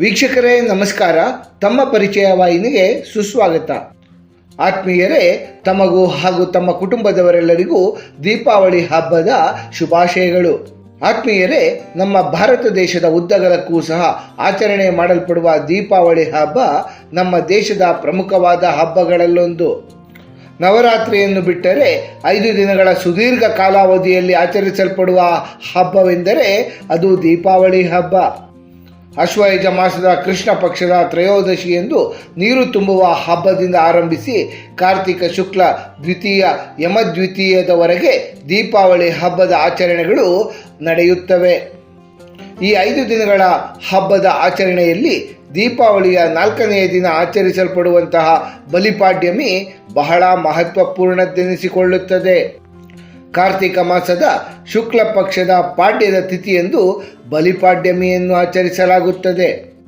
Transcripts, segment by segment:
ವೀಕ್ಷಕರೇ, ನಮಸ್ಕಾರ. ತಮ್ಮ ಪರಿಚಯ ವಾಹಿನಿಗೆ ಸುಸ್ವಾಗತ. ಆತ್ಮೀಯರೇ, ತಮಗೂ ಹಾಗೂ ತಮ್ಮ ಕುಟುಂಬದವರೆಲ್ಲರಿಗೂ ದೀಪಾವಳಿ ಹಬ್ಬದ ಶುಭಾಶಯಗಳು. ಆತ್ಮೀಯರೇ, ನಮ್ಮ ಭಾರತ ದೇಶದ ಉದ್ದಗಲಕ್ಕೂ ಸಹ ಆಚರಣೆ ಮಾಡಲ್ಪಡುವ ದೀಪಾವಳಿ ಹಬ್ಬ ನಮ್ಮ ದೇಶದ ಪ್ರಮುಖವಾದ ಹಬ್ಬಗಳಲ್ಲೊಂದು. ನವರಾತ್ರಿಯನ್ನು ಬಿಟ್ಟರೆ ಐದು ದಿನಗಳ ಸುದೀರ್ಘ ಕಾಲಾವಧಿಯಲ್ಲಿ ಆಚರಿಸಲ್ಪಡುವ ಹಬ್ಬವೆಂದರೆ ಅದು ದೀಪಾವಳಿ ಹಬ್ಬ. ಅಶ್ವಯುಜ ಮಾಸದ ಕೃಷ್ಣ ಪಕ್ಷದ ತ್ರಯೋದಶಿ ಎಂದು ನೀರು ತುಂಬುವ ಹಬ್ಬದಿಂದ ಆರಂಭಿಸಿ ಕಾರ್ತಿಕ ಶುಕ್ಲ ದ್ವಿತೀಯ, ಯಮದ್ವಿತೀಯದವರೆಗೆ ದೀಪಾವಳಿ ಹಬ್ಬದ ಆಚರಣೆಗಳು ನಡೆಯುತ್ತವೆ. ಈ ಐದು ದಿನಗಳ ಹಬ್ಬದ ಆಚರಣೆಯಲ್ಲಿ ದೀಪಾವಳಿಯ ನಾಲ್ಕನೆಯ ದಿನ ಆಚರಿಸಲ್ಪಡುವಂತಹ ಬಲಿಪಾಡ್ಯಮಿ ಬಹಳ ಮಹತ್ವಪೂರ್ಣದ್ದೆನಿಸಿಕೊಳ್ಳುತ್ತದೆ. ಕಾರ್ತಿಕ ಮಾಸದ ಶುಕ್ಲ ಪಕ್ಷದ ಪಾಡ್ಯದ ತಿಥಿಯಂದು ಬಲಿಪಾಡ್ಯಮಿಯನ್ನು ಆಚರಿಸಲಾಗುತ್ತದೆ.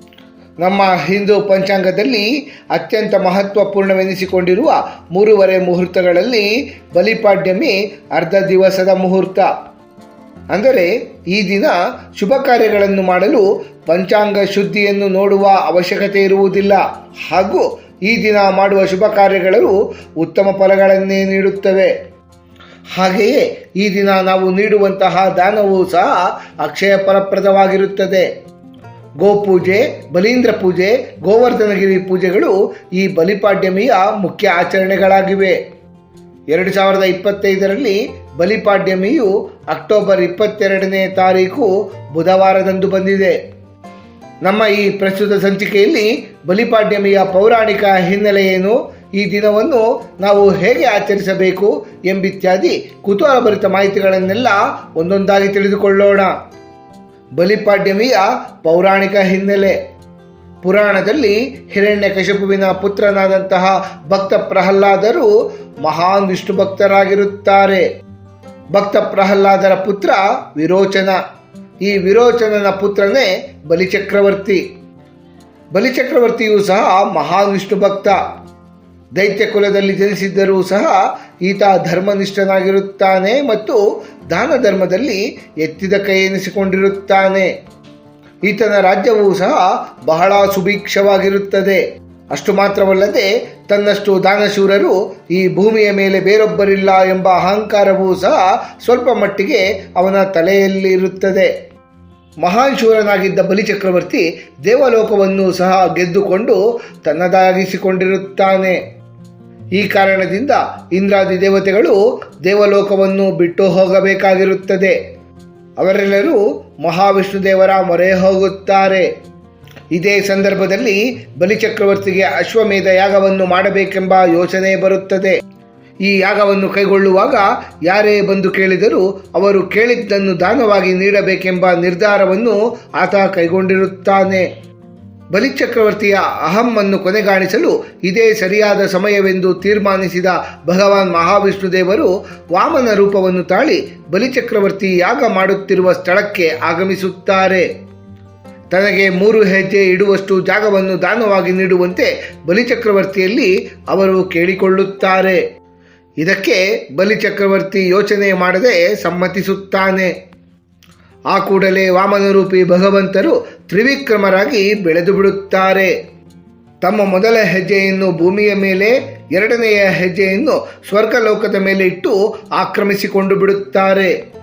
ನಮ್ಮ ಹಿಂದೂ ಪಂಚಾಂಗದಲ್ಲಿ ಅತ್ಯಂತ ಮಹತ್ವಪೂರ್ಣವೆನಿಸಿಕೊಂಡಿರುವ ಮೂರುವರೆ ಮುಹೂರ್ತಗಳಲ್ಲಿ ಬಲಿಪಾಡ್ಯಮಿ ಅರ್ಧ ದಿವಸದ ಮುಹೂರ್ತ. ಅಂದರೆ ಈ ದಿನ ಶುಭ ಕಾರ್ಯಗಳನ್ನು ಮಾಡಲು ಪಂಚಾಂಗ ಶುದ್ಧಿಯನ್ನು ನೋಡುವ ಅವಶ್ಯಕತೆ ಇರುವುದಿಲ್ಲ. ಹಾಗೂ ಈ ದಿನ ಮಾಡುವ ಶುಭ ಕಾರ್ಯಗಳು ಉತ್ತಮ ಫಲಗಳನ್ನೇ ನೀಡುತ್ತವೆ. ಹಾಗೆಯೇ ಈ ದಿನ ನಾವು ನೀಡುವಂತಹ ದಾನವೂ ಸಹ ಅಕ್ಷಯ ಫಲಪ್ರದವಾಗಿರುತ್ತದೆ. ಗೋಪೂಜೆ, ಬಲೀಂದ್ರ ಪೂಜೆ, ಗೋವರ್ಧನಗಿರಿ ಪೂಜೆಗಳು ಈ ಬಲಿಪಾಡ್ಯಮಿಯ ಮುಖ್ಯ ಆಚರಣೆಗಳಾಗಿವೆ. ಎರಡು ಸಾವಿರದ ಇಪ್ಪತ್ತೈದರಲ್ಲಿ ಬಲಿಪಾಡ್ಯಮಿಯು ಅಕ್ಟೋಬರ್ ಇಪ್ಪತ್ತೆರಡನೇ ತಾರೀಕು ಬುಧವಾರದಂದು ಬಂದಿದೆ. ನಮ್ಮ ಈ ಪ್ರಸ್ತುತ ಸಂಚಿಕೆಯಲ್ಲಿ ಬಲಿಪಾಡ್ಯಮಿಯ ಪೌರಾಣಿಕ ಹಿನ್ನೆಲೆ ಏನು? ಈ ದಿನವನ್ನು ನಾವು ಹೇಗೆ ಆಚರಿಸಬೇಕು ಎಂಬಿತ್ಯಾದಿ ಕುತೂಹಲಭರಿತ ಮಾಹಿತಿಗಳನ್ನೆಲ್ಲ ಒಂದೊಂದಾಗಿ ತಿಳಿದುಕೊಳ್ಳೋಣ. ಬಲಿಪಾಡ್ಯಮಿಯ ಪೌರಾಣಿಕ ಹಿನ್ನೆಲೆ. ಪುರಾಣದಲ್ಲಿ ಹಿರಣ್ಯ ಕಶಪುವಿನ ಪುತ್ರನಾದಂತಹ ಭಕ್ತ ಪ್ರಹ್ಲಾದರು ಮಹಾನ್ ವಿಷ್ಣು ಭಕ್ತರಾಗಿರುತ್ತಾರೆ. ಭಕ್ತ ಪ್ರಹ್ಲಾದರ ಪುತ್ರ ವಿರೋಚನ. ಈ ವಿರೋಚನನ ಪುತ್ರನೇ ಬಲಿಚಕ್ರವರ್ತಿ. ಬಲಿಚಕ್ರವರ್ತಿಯೂ ಸಹ ಮಹಾನ್ ವಿಷ್ಣು ಭಕ್ತ. ದೈತ್ಯ ಕುಲದಲ್ಲಿ ಜನಿಸಿದ್ದರೂ ಸಹ ಈತ ಧರ್ಮನಿಷ್ಠನಾಗಿರುತ್ತಾನೆ ಮತ್ತು ದಾನ ಧರ್ಮದಲ್ಲಿ ಎತ್ತಿದ ಕೈ ಎನಿಸಿಕೊಂಡಿರುತ್ತಾನೆ. ಈತನ ರಾಜ್ಯವೂ ಸಹ ಬಹಳ ಸುಭೀಕ್ಷವಾಗಿರುತ್ತದೆ. ಅಷ್ಟು ಮಾತ್ರವಲ್ಲದೆ ತನ್ನಷ್ಟು ದಾನಶೂರರು ಈ ಭೂಮಿಯ ಮೇಲೆ ಬೇರೊಬ್ಬರಿಲ್ಲ ಎಂಬ ಅಹಂಕಾರವೂ ಸಹ ಸ್ವಲ್ಪ ಮಟ್ಟಿಗೆ ಅವನ ತಲೆಯಲ್ಲಿ ಇರುತ್ತದೆ ಮಹಾನ್ ಶೂರನಾಗಿದ್ದ ಬಲಿಚಕ್ರವರ್ತಿ ದೇವಲೋಕವನ್ನು ಸಹ ಗೆದ್ದುಕೊಂಡು ತನ್ನದಾಗಿಸಿಕೊಂಡಿರುತ್ತಾನೆ. ಈ ಕಾರಣದಿಂದ ಇಂದ್ರಾದಿ ದೇವತೆಗಳು ದೇವಲೋಕವನ್ನು ಬಿಟ್ಟು ಹೋಗಬೇಕಾಗಿರುತ್ತದೆ. ಅವರೆಲ್ಲರೂ ಮಹಾವಿಷ್ಣು ದೇವರ ಮೊರೆ ಹೋಗುತ್ತಾರೆ. ಇದೇ ಸಂದರ್ಭದಲ್ಲಿ ಬಲಿಚಕ್ರವರ್ತಿಗೆ ಅಶ್ವಮೇಧ ಯಾಗವನ್ನು ಮಾಡಬೇಕೆಂಬ ಯೋಚನೆ ಬರುತ್ತದೆ. ಈ ಯಾಗವನ್ನು ಕೈಗೊಳ್ಳುವಾಗ ಯಾರೇ ಬಂದು ಕೇಳಿದರೂ ಅವರು ಕೇಳಿದ್ದನ್ನು ದಾನವಾಗಿ ನೀಡಬೇಕೆಂಬ ನಿರ್ಧಾರವನ್ನು ಆತ ಕೈಗೊಂಡಿರುತ್ತಾನೆ. ಬಲಿಚಕ್ರವರ್ತಿಯ ಅಹಮ್ಮನ್ನು ಕೊನೆಗಾಣಿಸಲು ಇದೇ ಸರಿಯಾದ ಸಮಯವೆಂದು ತೀರ್ಮಾನಿಸಿದ ಭಗವಾನ್ ಮಹಾವಿಷ್ಣು ದೇವರು ವಾಮನ ರೂಪವನ್ನು ತಾಳಿ ಬಲಿಚಕ್ರವರ್ತಿ ಯಾಗ ಮಾಡುತ್ತಿರುವ ಸ್ಥಳಕ್ಕೆ ಆಗಮಿಸುತ್ತಾರೆ. ತನಗೆ ಮೂರು ಹೆಜ್ಜೆ ಇಡುವಷ್ಟು ಜಾಗವನ್ನು ದಾನವಾಗಿ ನೀಡುವಂತೆ ಬಲಿಚಕ್ರವರ್ತಿಯಲ್ಲಿ ಅವರು ಕೇಳಿಕೊಳ್ಳುತ್ತಾರೆ. ಇದಕ್ಕೆ ಬಲಿಚಕ್ರವರ್ತಿ ಯೋಚನೆ ಮಾಡದೆ ಸಮ್ಮತಿಸುತ್ತಾನೆ. ಆ ಕೂಡಲೇ ವಾಮನರೂಪಿ ಭಗವಂತರು ತ್ರಿವಿಕ್ರಮರಾಗಿ ಬೆಳೆದು ಬಿಡುತ್ತಾರೆ. ತಮ್ಮ ಮೊದಲ ಹೆಜ್ಜೆಯನ್ನು ಭೂಮಿಯ ಮೇಲೆ, ಎರಡನೆಯ ಹೆಜ್ಜೆಯನ್ನು ಸ್ವರ್ಗಲೋಕದ ಮೇಲೆ ಇಟ್ಟು ಆಕ್ರಮಿಸಿಕೊಂಡು ಬಿಡುತ್ತಾರೆ.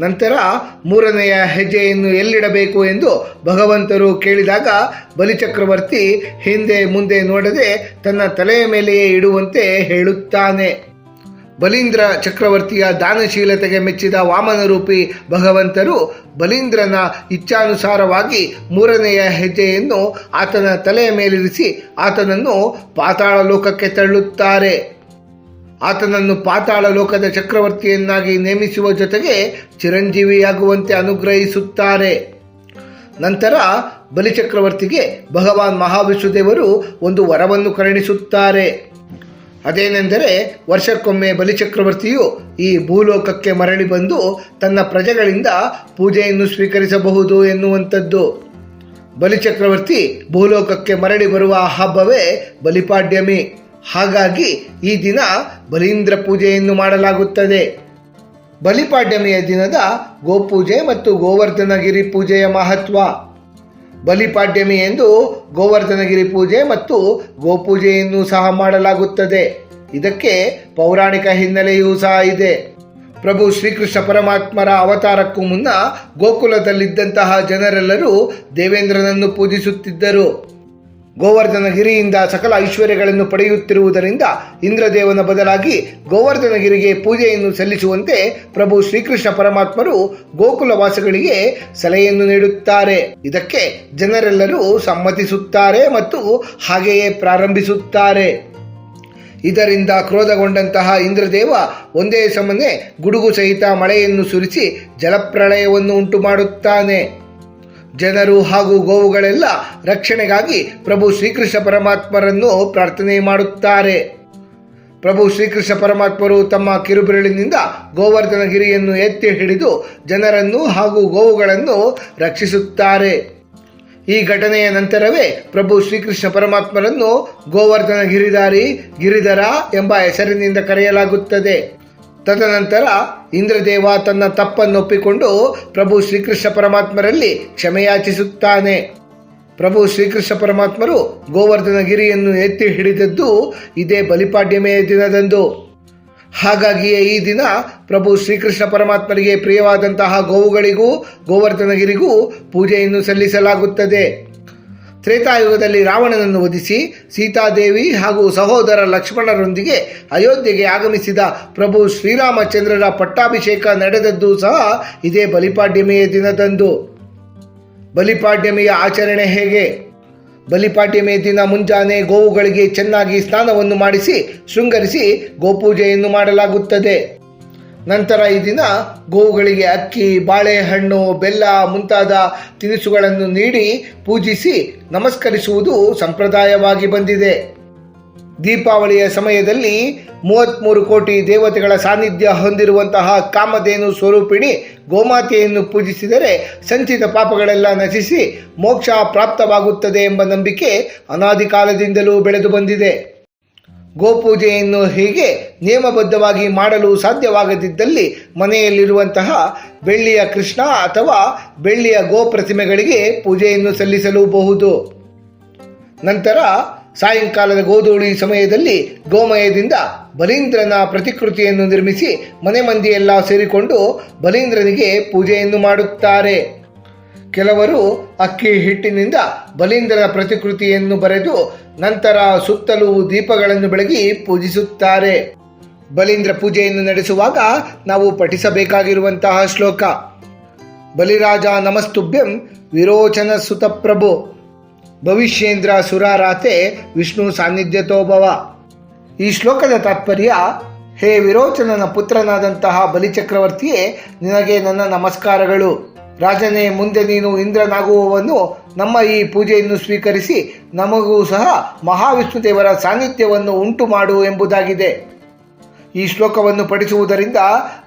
ನಂತರ ಮೂರನೆಯ ಹೆಜ್ಜೆಯನ್ನು ಎಲ್ಲಿಡಬೇಕು ಎಂದು ಭಗವಂತರು ಕೇಳಿದಾಗ ಬಲಿಚಕ್ರವರ್ತಿ ಹಿಂದೆ ಮುಂದೆ ನೋಡದೆ ತನ್ನ ತಲೆಯ ಮೇಲೆಯೇ ಇಡುವಂತೆ ಹೇಳುತ್ತಾನೆ. ಬಲೀಂದ್ರ ಚಕ್ರವರ್ತಿಯ ದಾನಶೀಲತೆಗೆ ಮೆಚ್ಚಿದ ವಾಮನರೂಪಿ ಭಗವಂತರು ಬಲೀಂದ್ರನ ಇಚ್ಛಾನುಸಾರವಾಗಿ ಮೂರನೆಯ ಹೆಜ್ಜೆಯನ್ನು ಆತನ ತಲೆಯ ಮೇಲಿರಿಸಿ ಆತನನ್ನು ಪಾತಾಳ ಲೋಕಕ್ಕೆ ತಳ್ಳುತ್ತಾರೆ. ಆತನನ್ನು ಪಾತಾಳ ಲೋಕದ ಚಕ್ರವರ್ತಿಯನ್ನಾಗಿ ನೇಮಿಸುವ ಜೊತೆಗೆ ಚಿರಂಜೀವಿಯಾಗುವಂತೆ ಅನುಗ್ರಹಿಸುತ್ತಾರೆ. ನಂತರ ಬಲಿಚಕ್ರವರ್ತಿಗೆ ಭಗವಾನ್ ಮಹಾವಿಷ್ಣುದೇವರು ಒಂದು ವರವನ್ನು ಕರುಣಿಸುತ್ತಾರೆ. ಅದೇನೆಂದರೆ ವರ್ಷಕ್ಕೊಮ್ಮೆ ಬಲಿಚಕ್ರವರ್ತಿಯು ಈ ಭೂಲೋಕಕ್ಕೆ ಮರಳಿ ಬಂದು ತನ್ನ ಪ್ರಜೆಗಳಿಂದ ಪೂಜೆಯನ್ನು ಸ್ವೀಕರಿಸಬಹುದು ಎನ್ನುವಂಥದ್ದು. ಬಲಿಚಕ್ರವರ್ತಿ ಭೂಲೋಕಕ್ಕೆ ಮರಳಿ ಬರುವ ಹಬ್ಬವೇ ಬಲಿಪಾಡ್ಯಮಿ. ಹಾಗಾಗಿ ಈ ದಿನ ಬಲೀಂದ್ರ ಪೂಜೆಯನ್ನು ಮಾಡಲಾಗುತ್ತದೆ. ಬಲಿಪಾಡ್ಯಮಿಯ ದಿನದ ಗೋಪೂಜೆ ಮತ್ತು ಗೋವರ್ಧನಗಿರಿ ಪೂಜೆಯ ಮಹತ್ವ. ಬಲಿಪಾಡ್ಯಮಿ ಎಂದು ಗೋವರ್ಧನಗಿರಿ ಪೂಜೆ ಮತ್ತು ಗೋಪೂಜೆಯನ್ನು ಸಹ ಮಾಡಲಾಗುತ್ತದೆ. ಇದಕ್ಕೆ ಪೌರಾಣಿಕ ಹಿನ್ನೆಲೆಯೂ ಸಹ ಇದೆ. ಪ್ರಭು ಶ್ರೀಕೃಷ್ಣ ಪರಮಾತ್ಮರ ಅವತಾರಕ್ಕೂ ಮುನ್ನ ಗೋಕುಲದಲ್ಲಿದ್ದಂತಹ ಜನರೆಲ್ಲರೂ ದೇವೇಂದ್ರನನ್ನು ಪೂಜಿಸುತ್ತಿದ್ದರು. ಗೋವರ್ಧನಗಿರಿಯಿಂದ ಸಕಲ ಐಶ್ವರ್ಯಗಳನ್ನು ಪಡೆಯುತ್ತಿರುವುದರಿಂದ ಇಂದ್ರದೇವನ ಬದಲಾಗಿ ಗೋವರ್ಧನಗಿರಿಗೆ ಪೂಜೆಯನ್ನು ಸಲ್ಲಿಸುವಂತೆ ಪ್ರಭು ಶ್ರೀಕೃಷ್ಣ ಪರಮಾತ್ಮರು ಗೋಕುಲವಾಸಿಗಳಿಗೆ ಸಲಹೆಯನ್ನು ನೀಡುತ್ತಾರೆ. ಇದಕ್ಕೆ ಜನರೆಲ್ಲರೂ ಸಮ್ಮತಿಸುತ್ತಾರೆ ಮತ್ತು ಹಾಗೆಯೇ ಪ್ರಾರಂಭಿಸುತ್ತಾರೆ. ಇದರಿಂದ ಕ್ರೋಧಗೊಂಡಂತಹ ಇಂದ್ರದೇವ ಒಂದೇ ಸಮನೆ ಗುಡುಗು ಸಹಿತ ಮಳೆಯನ್ನು ಸುರಿಸಿ ಜಲಪ್ರಳಯವನ್ನು ಉಂಟು ಮಾಡುತ್ತಾನೆ ಜನರು ಹಾಗೂ ಗೋವುಗಳೆಲ್ಲ ರಕ್ಷಣೆಗಾಗಿ ಪ್ರಭು ಶ್ರೀಕೃಷ್ಣ ಪರಮಾತ್ಮರನ್ನು ಪ್ರಾರ್ಥನೆ ಮಾಡುತ್ತಾರೆ. ಪ್ರಭು ಶ್ರೀಕೃಷ್ಣ ಪರಮಾತ್ಮರು ತಮ್ಮ ಕಿರುಬೆರಳಿನಿಂದ ಗೋವರ್ಧನಗಿರಿಯನ್ನು ಎತ್ತಿ ಹಿಡಿದು ಜನರನ್ನು ಹಾಗೂ ಗೋವುಗಳನ್ನು ರಕ್ಷಿಸುತ್ತಾರೆ. ಈ ಘಟನೆಯ ನಂತರವೇ ಪ್ರಭು ಶ್ರೀಕೃಷ್ಣ ಪರಮಾತ್ಮರನ್ನು ಗೋವರ್ಧನ ಗಿರಿಧಾರಿ ಗಿರಿಧರ ಎಂಬ ಹೆಸರಿನಿಂದ ಕರೆಯಲಾಗುತ್ತದೆ. ತದನಂತರ ಇಂದ್ರದೇವ ತನ್ನ ತಪ್ಪನ್ನೊಪ್ಪಿಕೊಂಡು ಪ್ರಭು ಶ್ರೀಕೃಷ್ಣ ಪರಮಾತ್ಮರಲ್ಲಿ ಕ್ಷಮೆಯಾಚಿಸುತ್ತಾನೆ. ಪ್ರಭು ಶ್ರೀಕೃಷ್ಣ ಪರಮಾತ್ಮರು ಗೋವರ್ಧನ ಗಿರಿಯನ್ನು ಎತ್ತಿ ಹಿಡಿದದ್ದು ಇದೇ ಬಲಿಪಾಡ್ಯಮೆಯ ದಿನದಂದು. ಹಾಗಾಗಿಯೇ ಈ ದಿನ ಪ್ರಭು ಶ್ರೀಕೃಷ್ಣ ಪರಮಾತ್ಮರಿಗೆ ಪ್ರಿಯವಾದಂತಹ ಗೋವುಗಳಿಗೂ, ಗೋವರ್ಧನಗಿರಿಗೂ ಪೂಜೆಯನ್ನು ಸಲ್ಲಿಸಲಾಗುತ್ತದೆ. ತ್ರೇತಾಯುಗದಲ್ಲಿ ರಾವಣನನ್ನು ವಧಿಸಿ ಸೀತಾದೇವಿ ಹಾಗೂ ಸಹೋದರ ಲಕ್ಷ್ಮಣರೊಂದಿಗೆ ಅಯೋಧ್ಯೆಗೆ ಆಗಮಿಸಿದ ಪ್ರಭು ಶ್ರೀರಾಮಚಂದ್ರರ ಪಟ್ಟಾಭಿಷೇಕ ನಡೆದದ್ದು ಸಹ ಇದೇ ಬಲಿಪಾಡ್ಯಮಿಯ ದಿನದಂದು. ಬಲಿಪಾಡ್ಯಮಿಯ ಆಚರಣೆ ಹೇಗೆ? ಬಲಿಪಾಡ್ಯಮಿಯ ದಿನ ಮುಂಜಾನೆ ಗೋವುಗಳಿಗೆ ಚೆನ್ನಾಗಿ ಸ್ನಾನವನ್ನು ಮಾಡಿಸಿ ಶೃಂಗರಿಸಿ ಗೋಪೂಜೆಯನ್ನು ಮಾಡಲಾಗುತ್ತದೆ. ನಂತರ ಈ ದಿನ ಗೋವುಗಳಿಗೆ ಅಕ್ಕಿ, ಬಾಳೆಹಣ್ಣು, ಬೆಲ್ಲ ಮುಂತಾದ ತಿನಿಸುಗಳನ್ನು ನೀಡಿ ಪೂಜಿಸಿ ನಮಸ್ಕರಿಸುವುದು ಸಂಪ್ರದಾಯವಾಗಿ ಬಂದಿದೆ. ದೀಪಾವಳಿಯ ಸಮಯದಲ್ಲಿ ಮೂವತ್ತ್ಮೂರು ಕೋಟಿ ದೇವತೆಗಳ ಸಾನ್ನಿಧ್ಯ ಹೊಂದಿರುವಂತಹ ಕಾಮಧೇನು ಸ್ವರೂಪಿಣಿ ಗೋಮಾತೆಯನ್ನು ಪೂಜಿಸಿದರೆ ಸಂಚಿತ ಪಾಪಗಳೆಲ್ಲ ನಶಿಸಿ ಮೋಕ್ಷ ಪ್ರಾಪ್ತವಾಗುತ್ತದೆ ಎಂಬ ನಂಬಿಕೆ ಅನಾದಿ ಕಾಲದಿಂದಲೂ ಬೆಳೆದು ಬಂದಿದೆ. ಗೋಪೂಜೆಯನ್ನು ಹೀಗೆ ನಿಯಮಬದ್ಧವಾಗಿ ಮಾಡಲು ಸಾಧ್ಯವಾಗದಿದ್ದಲ್ಲಿ ಮನೆಯಲ್ಲಿರುವಂತಹ ಬೆಳ್ಳಿಯ ಕೃಷ್ಣ ಅಥವಾ ಬೆಳ್ಳಿಯ ಗೋಪ್ರತಿಮೆಗಳಿಗೆ ಪೂಜೆಯನ್ನು ಸಲ್ಲಿಸಲೂಬಹುದು. ನಂತರ ಸಾಯಂಕಾಲದ ಗೋಧೂಳಿ ಸಮಯದಲ್ಲಿ ಗೋಮಯದಿಂದ ಬಲೀಂದ್ರನ ಪ್ರತಿಕೃತಿಯನ್ನು ನಿರ್ಮಿಸಿ ಮನೆ ಮಂದಿಯೆಲ್ಲ ಸೇರಿಕೊಂಡು ಬಲೀಂದ್ರನಿಗೆ ಪೂಜೆಯನ್ನು ಮಾಡುತ್ತಾರೆ. ಕೆಲವರು ಅಕ್ಕಿ ಹಿಟ್ಟಿನಿಂದ ಬಲೀಂದ್ರರ ಪ್ರತಿಕೃತಿಯನ್ನು ಬರೆದು ನಂತರ ಸುತ್ತಲೂ ದೀಪಗಳನ್ನು ಬೆಳಗಿ ಪೂಜಿಸುತ್ತಾರೆ. ಬಲೀಂದ್ರ ಪೂಜೆಯನ್ನು ನಡೆಸುವಾಗ ನಾವು ಪಠಿಸಬೇಕಾಗಿರುವಂತಹ ಶ್ಲೋಕ. ಬಲಿರಾಜ ನಮಸ್ತುಭ್ಯಂ ವಿರೋಚನ ಸುತ ಪ್ರಭು. ಭವಿಷ್ಯೇಂದ್ರ ಸುರಾರಾತೆ ವಿಷ್ಣು ಸಾನ್ನಿಧ್ಯತೋಭವ ಈ ಶ್ಲೋಕದ ತಾತ್ಪರ್ಯ, ಹೇ ವಿರೋಚನನ ಪುತ್ರನಾದಂತಹ ಬಲಿಚಕ್ರವರ್ತಿಯೇ, ನಿನಗೆ ನನ್ನ ನಮಸ್ಕಾರಗಳು. ರಾಜನೇ ಮುಂದೆ ನೀನು ಇಂದ್ರನಾಗುವವನು ನಮ್ಮ ಈ ಪೂಜೆಯನ್ನು ಸ್ವೀಕರಿಸಿ ನಮಗೂ ಸಹ ಮಹಾವಿಷ್ಣು ದೇವರ ಸಾನ್ನಿಧ್ಯವನ್ನು ಉಂಟು ಮಾಡು ಎಂಬುದಾಗಿದೆ. ಈ ಶ್ಲೋಕವನ್ನು ಪಠಿಸುವುದರಿಂದ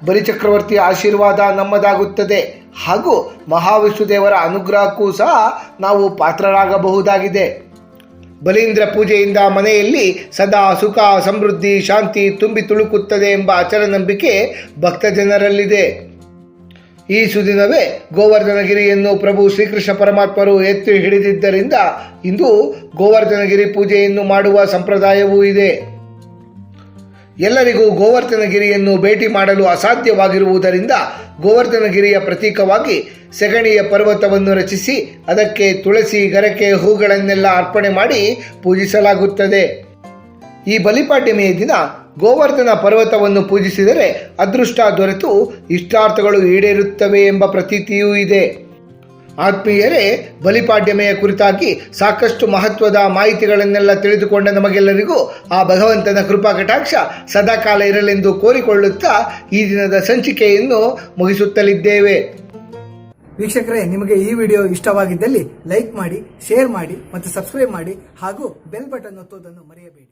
ಬಲಿಚಕ್ರವರ್ತಿಯ ಆಶೀರ್ವಾದ ನಮ್ಮದಾಗುತ್ತದೆ. ಹಾಗೂ ಮಹಾವಿಷ್ಣು ದೇವರ ಅನುಗ್ರಹಕ್ಕೂ ಸಹ ನಾವು ಪಾತ್ರರಾಗಬಹುದಾಗಿದೆ. ಬಲೀಂದ್ರ ಪೂಜೆಯಿಂದ ಮನೆಯಲ್ಲಿ ಸದಾ ಸುಖ, ಸಮೃದ್ಧಿ, ಶಾಂತಿ ತುಂಬಿ ತುಳುಕುತ್ತದೆ ಎಂಬ ಅಚಲನಂಬಿಕೆ ಭಕ್ತ ಜನರಲ್ಲಿದೆ ಈ ಸುದಿನವೇ ಗೋವರ್ಧನಗಿರಿಯನ್ನು ಪ್ರಭು ಶ್ರೀಕೃಷ್ಣ ಪರಮಾತ್ಮರು ಎತ್ತಿ ಹಿಡಿದಿದ್ದರಿಂದ ಇಂದು ಗೋವರ್ಧನಗಿರಿ ಪೂಜೆಯನ್ನು ಮಾಡುವ ಸಂಪ್ರದಾಯವೂ ಇದೆ. ಎಲ್ಲರಿಗೂ ಗೋವರ್ಧನಗಿರಿಯನ್ನು ಭೇಟಿ ಮಾಡಲು ಅಸಾಧ್ಯವಾಗಿರುವುದರಿಂದ ಗೋವರ್ಧನಗಿರಿಯ ಪ್ರತೀಕವಾಗಿ ಸೆಗಣಿಯ ಪರ್ವತವನ್ನು ರಚಿಸಿ ಅದಕ್ಕೆ ತುಳಸಿ, ಗರಕೆ, ಹೂಗಳನ್ನೆಲ್ಲ ಅರ್ಪಣೆ ಮಾಡಿ ಪೂಜಿಸಲಾಗುತ್ತದೆ. ಈ ಬಲಿಪಾಡ್ಯಮೆಯ ದಿನ ಗೋವರ್ಧನ ಪರ್ವತವನ್ನು ಪೂಜಿಸಿದರೆ ಅದೃಷ್ಟ ದೊರೆತು ಇಷ್ಟಾರ್ಥಗಳು ಈಡೇರುತ್ತವೆ ಎಂಬ ಪ್ರತೀತಿಯೂ ಇದೆ. ಆತ್ಮೀಯರೇ, ಬಲಿಪಾಡ್ಯಮೆಯ ಕುರಿತಾಗಿ ಸಾಕಷ್ಟು ಮಹತ್ವದ ಮಾಹಿತಿಗಳನ್ನೆಲ್ಲ ತಿಳಿದುಕೊಂಡ ನಮಗೆಲ್ಲರಿಗೂ ಆ ಭಗವಂತನ ಕೃಪಾ ಕಟಾಕ್ಷ ಸದಾಕಾಲ ಇರಲೆಂದು ಕೋರಿಕೊಳ್ಳುತ್ತಾ ಈ ದಿನದ ಸಂಚಿಕೆಯನ್ನು ಮುಗಿಸುತ್ತಲಿದ್ದೇವೆ. ವೀಕ್ಷಕರೇ, ನಿಮಗೆ ಈ ವಿಡಿಯೋ ಇಷ್ಟವಾಗಿದ್ದಲ್ಲಿ ಲೈಕ್ ಮಾಡಿ, ಶೇರ್ ಮಾಡಿ ಮತ್ತು ಸಬ್ಸ್ಕ್ರೈಬ್ ಮಾಡಿ ಹಾಗೂ ಬೆಲ್ ಬಟನ್ ಒತ್ತುವುದನ್ನು ಮರೆಯಬೇಡಿ.